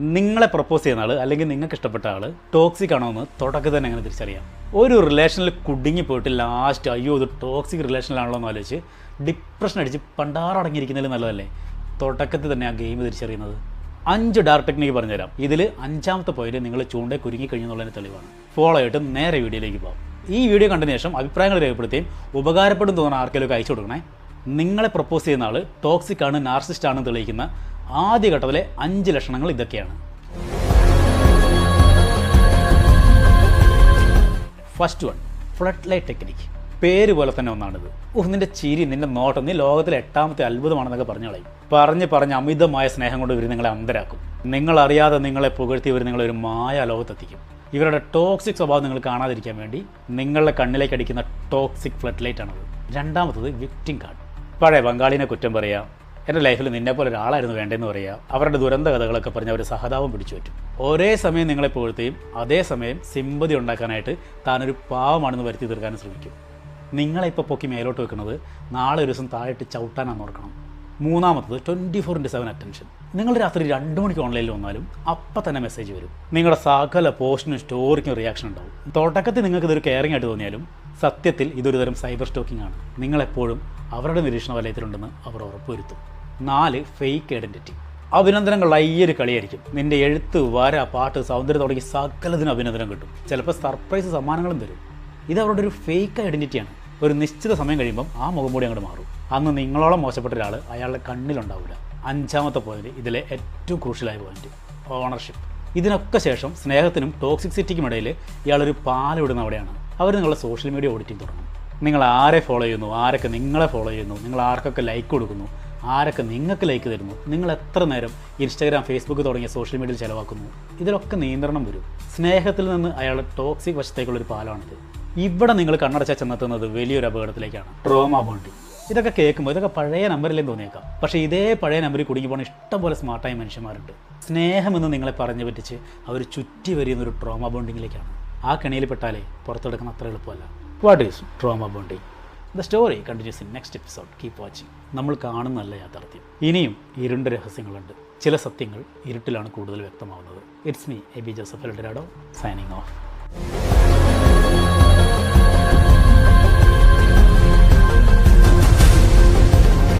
നിങ്ങളെ പ്രപ്പോസ് ചെയ്യുന്ന ആൾ അല്ലെങ്കിൽ നിങ്ങൾക്ക് ഇഷ്ടപ്പെട്ട ആൾ ടോക്സിക് ആണോ എന്ന് തുടക്കത്തിൽ തന്നെ അങ്ങനെ തിരിച്ചറിയാം. ഒരു റിലേഷനിൽ കുടുങ്ങി പോയിട്ട് ലാസ്റ്റ് അയ്യോ ഇത് ടോക്സിക് റിലേഷനിലാണല്ലോ എന്ന് ആലോചിച്ച് ഡിപ്രഷൻ അടിച്ച് പണ്ടാറടങ്ങിയിരിക്കുന്നതിൽ നല്ലതല്ലേ? തുടക്കത്തിൽ തന്നെ ആ ഗെയിം തിരിച്ചറിയുന്നത്. അഞ്ച് ഡാർക്ക് ടെക്നിക്ക് പറഞ്ഞുതരാം. ഇതിൽ അഞ്ചാമത്തെ പോയിന്റ് നിങ്ങൾ ചൂണ്ടേ കുരുങ്ങി കഴിഞ്ഞെന്നുള്ളതിന് തെളിവാണ്. ഫോളോ ആയിട്ട് നേരെ വീഡിയോയിലേക്ക് പോകാം ഈ വീഡിയോ കണ്ടതിന് ശേഷം അഭിപ്രായങ്ങൾ രേഖപ്പെടുത്തുകയും ഉപകാരപ്പെടും തോന്നുന്ന ആർക്കെങ്കിലും അയച്ചു കൊടുക്കണേ. നിങ്ങളെ പ്രപ്പോസ് ചെയ്യുന്ന ആൾ ടോക്സിക് ആണ് നാർസിസ്റ്റ് ആണെന്ന് തെളിയിക്കുന്ന ആദ്യ ഘട്ടത്തിലെ അഞ്ച് ലക്ഷണങ്ങൾ ഇതൊക്കെയാണ്. First one flood light technique പേര് പോലെ തന്നെ ഒന്നാണിത്. ഓഹ് നിന്റെ ചിരി നിന്റെ നോട്ടം നീ ലോകത്തിലെ എട്ടാമത്തെ അത്ഭുതമാണെന്നൊക്കെ പറഞ്ഞു കളയും. പറഞ്ഞ് പറഞ്ഞ് അമിതമായ സ്നേഹം കൊണ്ട് ഇവർ നിങ്ങളെ അന്തരാക്കും. നിങ്ങളറിയാതെ നിങ്ങളെ പുകഴ്ത്തി ഇവർ നിങ്ങളെ ഒരു മായ ലോകത്തെത്തിക്കും. ഇവരുടെ ടോക്സിക് സ്വഭാവം നിങ്ങൾ കാണാതിരിക്കാൻ വേണ്ടി നിങ്ങളുടെ കണ്ണിലേക്ക് അടിക്കുന്ന ടോക്സിക് ഫ്ലഡ് ലൈറ്റ് ആണത്. രണ്ടാമത്തത് വിക്റ്റിംഗ് കാർഡ് പഴയ ബംഗാളിനെ കുറ്റം പറയുക എന്റെ ലൈഫിൽ നിന്നെ പോലെ ഒരാളായിരുന്നു വേണ്ടതെന്ന് പറയുക. അവരുടെ ദുരന്ത കഥകളൊക്കെ പറഞ്ഞ് അവർ സഹതാപം പിടിച്ചു പറ്റും. ഒരേ സമയം നിങ്ങളെ പുകഴ്ത്തിയും അതേ സമയം സിമ്പതി ഉണ്ടാക്കാനായിട്ട് താനൊരു പാവമാണെന്ന് വരുത്തി തീർക്കാനും ശ്രമിക്കും. നിങ്ങളെ ഇപ്പോൾ പൊക്കി മേലോട്ട് വെക്കുന്നത് നാളെ ഒരു ദിവസം താഴെട്ട് ചവിട്ടാനാണ് ഓർക്കണം. മൂന്നാമത്തത് twenty four into seven attention നിങ്ങൾ രാത്രി രണ്ട് മണിക്ക് ഓൺലൈനിൽ വന്നാലും അപ്പം തന്നെ മെസ്സേജ് വരും. നിങ്ങളുടെ സകല പോസ്റ്റിനും സ്റ്റോറിക്കും റിയാക്ഷൻ ഉണ്ടാവും. തുടക്കത്തിൽ നിങ്ങൾക്ക് ഇതൊരു കെയറിംഗ് ആയിട്ട് തോന്നിയാലും സത്യത്തിൽ ഇതൊരു തരം സൈബർ സ്റ്റോക്കിംഗ് ആണ്. നിങ്ങളെപ്പോഴും അവരുടെ നിരീക്ഷണ വലയത്തിലുണ്ടെന്ന് അവർ ഉറപ്പുവരുത്തും. നാല് ഫേക്ക് ഐഡന്റിറ്റി അഭിനന്ദനങ്ങളുടെ ഈ ഒരു കളിയായിരിക്കും. നിന്റെ എഴുത്ത് വര പാട്ട് സൗന്ദര്യം തുടങ്ങി സകലതിനും അഭിനന്ദനം കിട്ടും. ചിലപ്പോൾ സർപ്രൈസ് സമ്മാനങ്ങളും തരും. ഇത് അവരുടെ ഒരു ഫേക്ക് ഐഡന്റിറ്റിയാണ് ഒരു നിശ്ചിത സമയം കഴിയുമ്പം ആ മുഖം കൂടി അങ്ങോട്ട് മാറും. അന്ന് നിങ്ങളോളം മോശപ്പെട്ട ഒരാൾ അയാളുടെ കണ്ണിലുണ്ടാവില്ല അഞ്ചാമത്തെ പോയിന്റ് ഇതിലെ ഏറ്റവും ക്രൂഷ്യലായ പോയിന്റ് ഓണർഷിപ്പ് ഇതിനൊക്കെ ശേഷം സ്നേഹത്തിനും ടോക്സിക് സിറ്റിക്കും ഇടയിൽ ഇയാളൊരു പാലം ഇടുന്ന അവിടെയാണ്. അവർ നിങ്ങളുടെ സോഷ്യൽ മീഡിയ ഓഡിറ്റിംഗ് തുടങ്ങും. നിങ്ങൾ ആരെ ഫോളോ ചെയ്യുന്നു? ആരൊക്കെ നിങ്ങളെ ഫോളോ ചെയ്യുന്നു? നിങ്ങൾ ആർക്കൊക്കെ ലൈക്ക് കൊടുക്കുന്നു? ആരൊക്കെ നിങ്ങൾക്ക് ലൈക്ക് തരുന്നു? നിങ്ങൾ എത്ര നേരം ഇൻസ്റ്റാഗ്രാം ഫേസ്ബുക്ക് തുടങ്ങിയ സോഷ്യൽ മീഡിയയിൽ ചിലവാക്കുന്നു? ഇതിലൊക്കെ നിയന്ത്രണം വരും. സ്നേഹത്തിൽ നിന്ന് അയാൾ ടോക്സിക് വശത്തേക്കുള്ളൊരു പാലമാണിത് ഇവിടെ നിങ്ങൾ കണ്ണടച്ച ചെന്നെത്തുന്നത് വലിയൊരു അപകടത്തിലേക്കാണ്. ട്രോമ ബോണ്ടിങ് ഇതൊക്കെ കേൾക്കുമ്പോൾ ഇതൊക്കെ പഴയ നമ്പറിലേക്ക് തോന്നിയേക്കാം. പക്ഷേ ഇതേ പഴയ നമ്പറിൽ കുടുങ്ങി പോകുന്ന ഇഷ്ടംപോലെ സ്മാർട്ടായ മനുഷ്യന്മാരുണ്ട്. സ്നേഹമെന്ന് നിങ്ങളെ പറഞ്ഞു പറ്റിച്ച് അവർ ചുറ്റി വരുന്ന ഒരു ട്രോമ ബോണ്ടിങ്ങിലേക്കാണ് ആ കെണിയിൽ പെട്ടാലേ പുറത്തെടുക്കുന്ന അത്ര എളുപ്പമല്ല. What is trauma bonding the story continues in next episode keep watching നമ്മൾ കാണുന്നതല്ല യാഥാർത്ഥ്യം. ഇനിയും ഇരുണ്ട രഹസ്യങ്ങളുണ്ട്. ചില സത്യങ്ങൾ ഇരുട്ടിലാണ് കൂടുതൽ വ്യക്തമാവുന്നത്. It's me A B Joseph Eldorado signing off